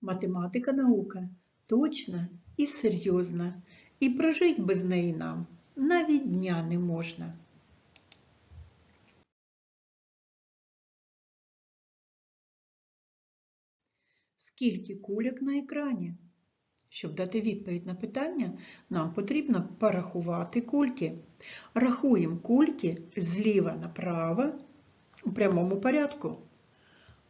Математика наука точна і серйозна, і прожить без неї нам навіть дня не можна. Скільки кульок на екрані? Щоб дати відповідь на питання, нам потрібно порахувати кульки. Рахуємо кульки зліва направо у прямому порядку.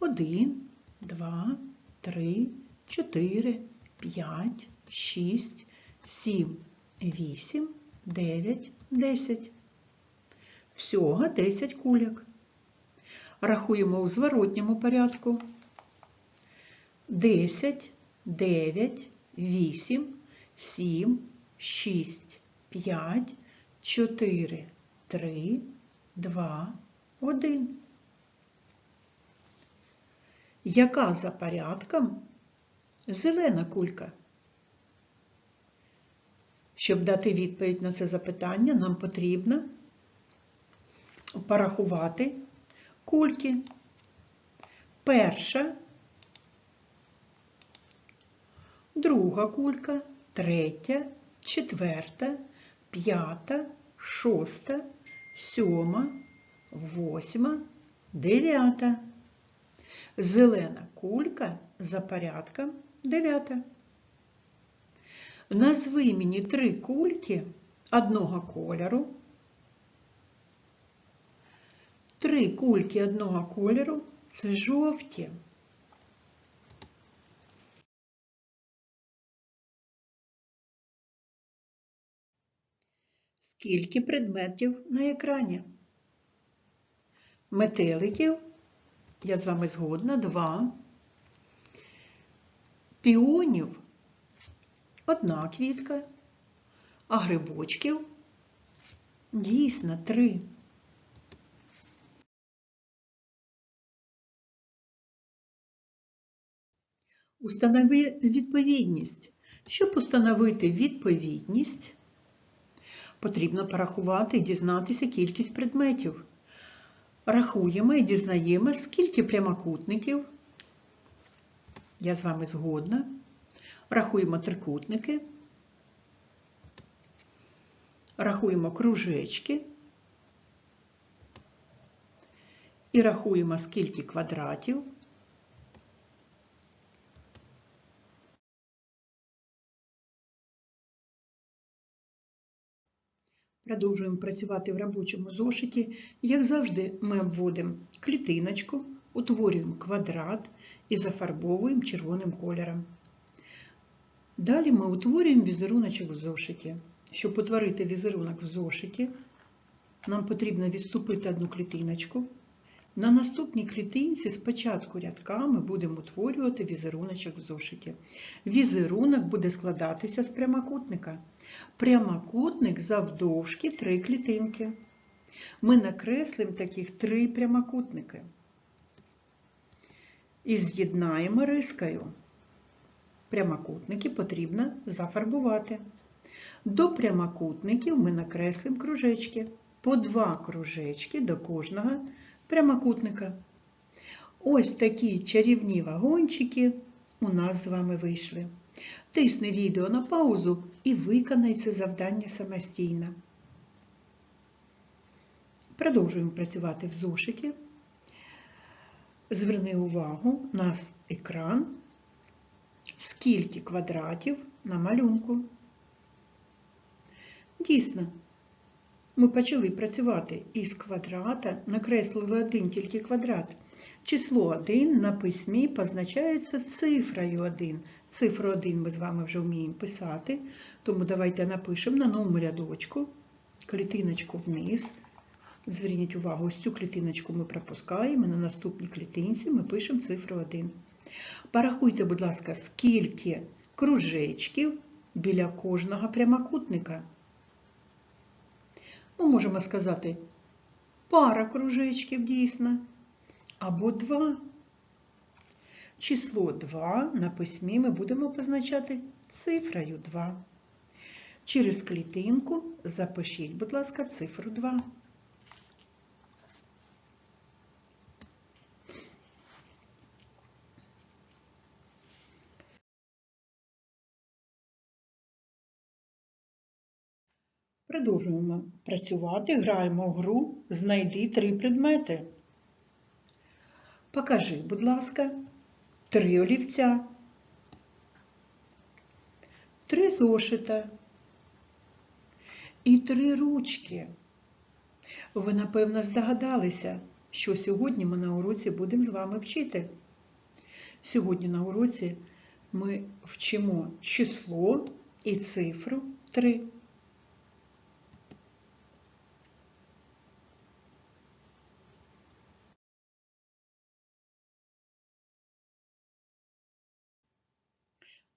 1, 2, 3, 4, 5, 6, 7, 8, 9, 10. Всього 10 кульок. Рахуємо у зворотньому порядку. 10, 9, 8, 7, 6, 5, 4, 3, 2, 1. Яка за порядком зелена кулька? Щоб дати відповідь на це запитання, нам потрібно порахувати кульки. Перша, друга кулька, третя, четверта, п'ята, шоста, сьома, восьма, дев'ята. Зелена кулька за порядком дев'ята. Назви мені три кульки одного кольору. Три кульки одного кольору це жовті. Скільки предметів на екрані? Метеликів, я з вами згодна, два. Піонів одна квітка, а грибочків дійсно три. Установи відповідність. Щоб установити відповідність, потрібно порахувати і дізнатися кількість предметів. Рахуємо і дізнаємо, скільки прямокутників. Я з вами згодна. Рахуємо трикутники, рахуємо кружечки і рахуємо, скільки квадратів. Продовжуємо працювати в робочому зошиті. Як завжди, ми обводимо клітиночку, утворюємо квадрат і зафарбовуємо червоним кольором. Далі ми утворюємо візеруночок в зошиті. Щоб утворити візерунок в зошиті, нам потрібно відступити одну клітиночку. На наступній клітинці спочатку рядками будемо утворювати візеруночок в зошиті. Візерунок буде складатися з прямокутника. Прямокутник завдовжки три клітинки. Ми накреслимо таких три прямокутники. І з'єднаємо рискою. Прямокутники потрібно зафарбувати. До прямокутників ми накреслимо кружечки. По два кружечки до кожного прямокутника. Ось такі чарівні вагончики у нас з вами вийшли. Тисни відео на паузу і виконай це завдання самостійно. Продовжуємо працювати в зошиті. Зверни увагу на екран, скільки квадратів на малюнку. Дійсно, ми почали працювати із квадрата, накреслили один тільки квадрат. Число 1 на письмі позначається цифрою 1. Цифру 1 ми з вами вже вміємо писати, тому давайте напишемо на новому рядочку клітиночку вниз. Зверніть увагу, ось цю клітиночку ми пропускаємо, на наступній клітинці ми пишемо цифру 1. Порахуйте, будь ласка, скільки кружечків біля кожного прямокутника. Ми можемо сказати пара кружечків дійсно, або два. Число 2 на письмі ми будемо позначати цифрою 2. Через клітинку запишіть, будь ласка, цифру 2. Продовжуємо працювати, граємо в гру Знайди три предмети. Покажи, будь ласка, три олівця, три зошита і три ручки. Ви, напевно, здогадалися, що сьогодні ми на уроці будемо з вами вчити. Сьогодні на уроці ми вчимо число і цифру 3.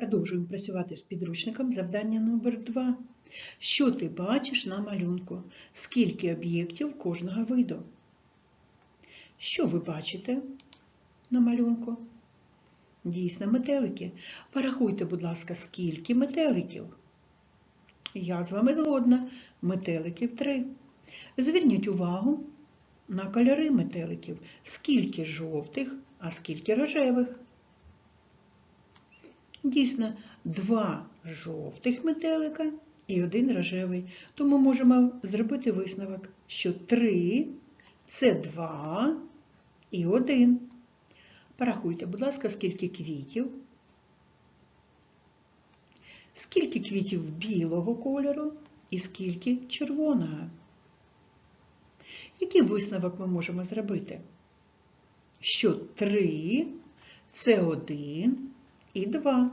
Продовжуємо працювати з підручником завдання номер 2. Що ти бачиш на малюнку? Скільки об'єктів кожного виду? Що ви бачите на малюнку? Дійсно, метелики. Порахуйте, будь ласка, скільки метеликів? Я з вами згодна. Метеликів три. Зверніть увагу на кольори метеликів. Скільки жовтих, а скільки рожевих. Дійсно, два жовтих метелика і один рожевий. Тому можемо зробити висновок, що три це два і один. Порахуйте, будь ласка, скільки квітів. Скільки квітів білого кольору і скільки червоного. Який висновок ми можемо зробити? Що три це один і 2.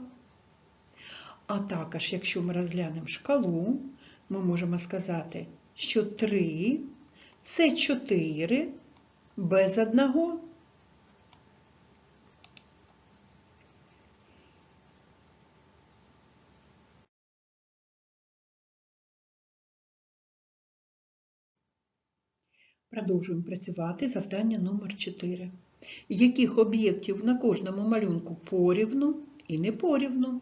А також, якщо ми розглянемо шкалу, ми можемо сказати, що 3 це 4 без одного. Продовжуємо працювати завдання номер 4 яких об'єктів на кожному малюнку порівну і не порівну.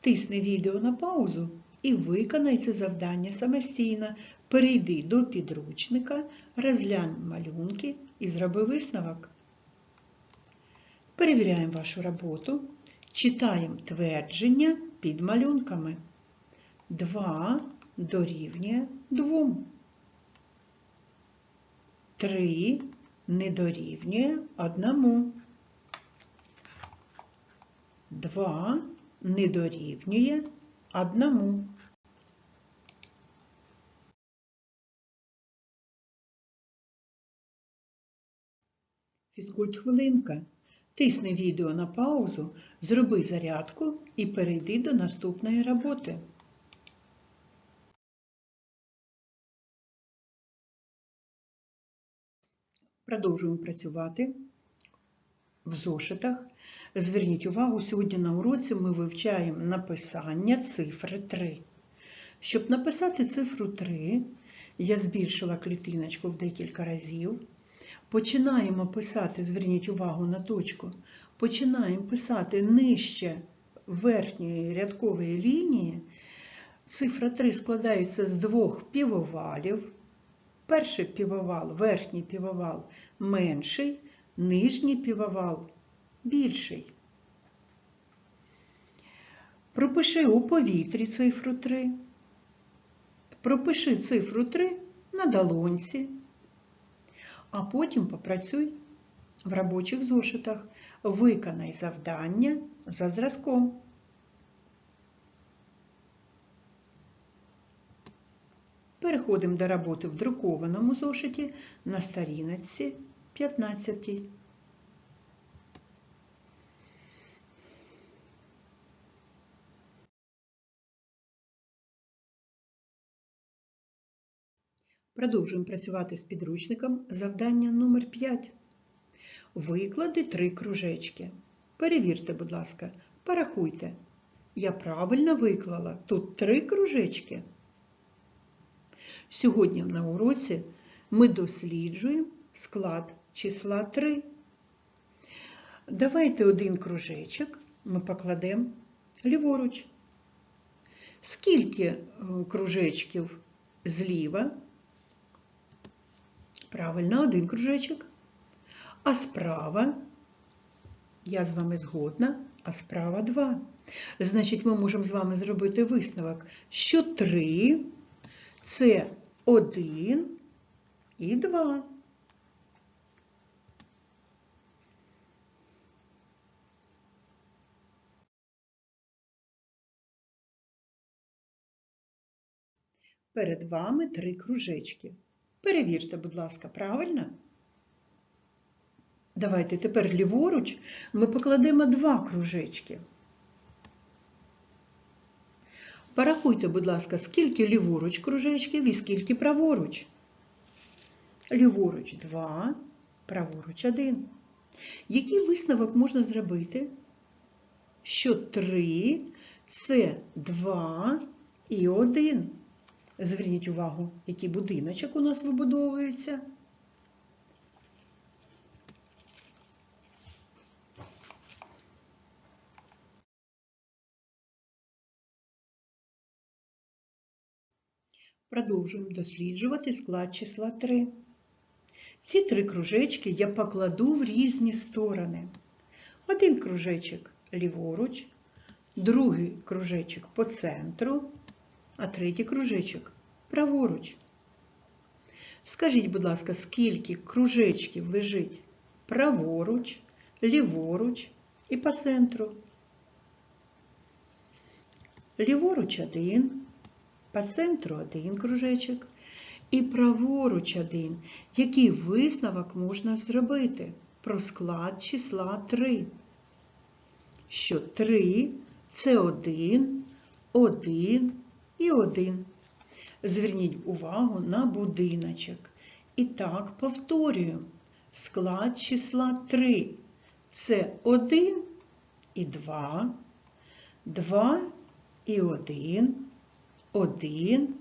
Тисни відео на паузу і виконай це завдання самостійно. Перейди до підручника, розглянь малюнки і зроби висновок. Перевіряємо вашу роботу. Читаємо твердження під малюнками. 2 дорівнює 2. 3 не дорівнює одному. 2 не дорівнює одному. Фізкульт хвилинка. Тисни відео на паузу, зроби зарядку і перейди до наступної роботи. Продовжуємо працювати в зошитах. Зверніть увагу, сьогодні на уроці ми вивчаємо написання цифри 3. Щоб написати цифру 3, я збільшила клітиночку в декілька разів. Починаємо писати, зверніть увагу на точку, починаємо писати нижче верхньої рядкової лінії. Цифра 3 складається з двох півовалів. Перший півовал, верхній півовал менший, нижній півовал більший. Пропиши у повітрі цифру 3. Пропиши цифру 3 на долонці, а потім попрацюй в робочих зошитах. Виконай завдання за зразком. Переходимо до роботи в друкованому зошиті на сторінці 15. Продовжуємо працювати з підручником завдання номер 5. Виклади три кружечки. Перевірте, будь ласка, порахуйте. Я правильно виклала тут три кружечки. Сьогодні на уроці ми досліджуємо склад числа 3. Давайте один кружечок ми покладемо ліворуч. Скільки кружечків зліва? Правильно, один кружечок. А справа, я з вами згодна, а справа 2. Значить, ми можемо з вами зробити висновок, що 3 Це 1 і 2. Перед вами три кружечки. Перевірте, будь ласка, правильно? Давайте тепер ліворуч ми покладемо два кружечки. Порахуйте, будь ласка, скільки ліворуч кружечків і скільки праворуч. Ліворуч 2, праворуч 1. Який висновок можна зробити? Що 3 це 2 і 1. Зверніть увагу, який будиночок у нас вибудовується. Продовжуємо досліджувати склад числа 3. Ці три кружечки я покладу в різні сторони. Один кружечок ліворуч, другий кружечок по центру, а третій кружечок праворуч. Скажіть, будь ласка, скільки кружечків лежить праворуч, ліворуч і по центру? Ліворуч один, по центру один кружечок і праворуч один. Який висновок можна зробити про склад числа 3? Що 3 це 1, 1 і 1. Зверніть увагу на будиночок. І так повторюємо. Склад числа 3 це 1 і 2, 2 і 1, 1,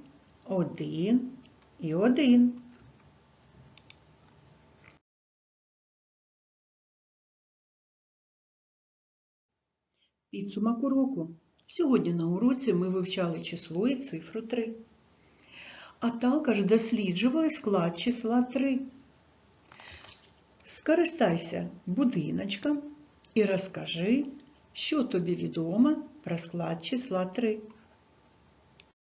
1 і 1. Підсумок уроку. Сьогодні на уроці ми вивчали число і цифру 3, а також досліджували склад числа 3. Скористайся будиночком і розкажи, що тобі відомо про склад числа 3.